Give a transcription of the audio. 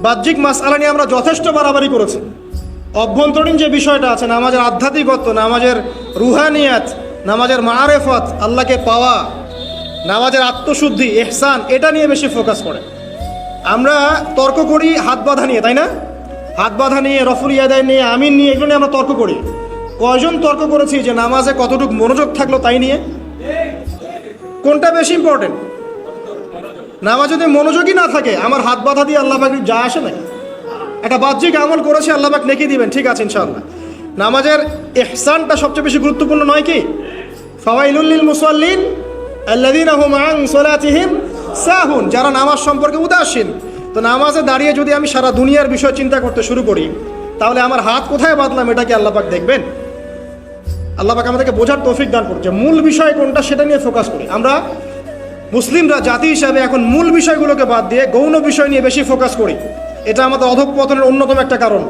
বাহ্যিক মাসআলা নিয়ে আমরা যথেষ্ট বাড়াবাড়ি করেছি। অভ্যন্তরীণ যে বিষয়টা আছে, নামাজের আধ্যাত্মিকত্ব, নামাজের রুহানিয়াত, নামাজের মারেফত, আল্লাহকে পাওয়া, নামাজের আত্মশুদ্ধি এহসান এটা নিয়ে বেশি ফোকাস করে। আমরা তর্ক করি হাত বাঁধা নিয়ে, তাই না? হাত বাঁধা নিয়ে, রফুল ইয়াদায় নিয়ে, আমিন নিয়ে, এগুলো নিয়ে আমরা তর্ক করি। কয়জন তর্ক করেছি যে নামাজে কতটুকু মনোযোগ থাকল তাই নিয়ে? কোনটা বেশি ইম্পর্টেন্ট নামাজ যদি মনোযোগই না থাকে, আমার হাত বাঁধা দিয়ে আল্লাহ পাক যা আসে নাকি একটা বাহ্যিক আমল করেছে, আল্লাহ পাক নেকি দিবেন, ঠিক আছে, ইনশাআল্লাহ। নামাজের ইহসানটা সবচেয়ে বেশি গুরুত্বপূর্ণ নয় কি? ফাওয়াইলুল মুসাল্লিন আল্লাযীনা হুম আন সালাতিহিম সাহুন, যারা নামাজ সম্পর্কে উদাসীন। তো নামাজে দাঁড়িয়ে যদি আমি সারা দুনিয়ার বিষয় চিন্তা করতে শুরু করি, তাহলে আমার হাত কোথায় বাঁধলাম এটা কি আল্লাহ পাক দেখবেন? আল্লাহ পাক আমাদেরকে বোঝার তৌফিক দান করছে মূল বিষয় কোনটা, সেটা নিয়ে ফোকাস করি। আমরা মুসলিমরা জাতি হিসাবে এখন মূল বিষয়গুলোকে বাদ দিয়ে গৌণ বিষয় নিয়ে বেশি ফোকাস করি। এটা আমাদের অধঃপতনের অন্যতম একটা কারণ।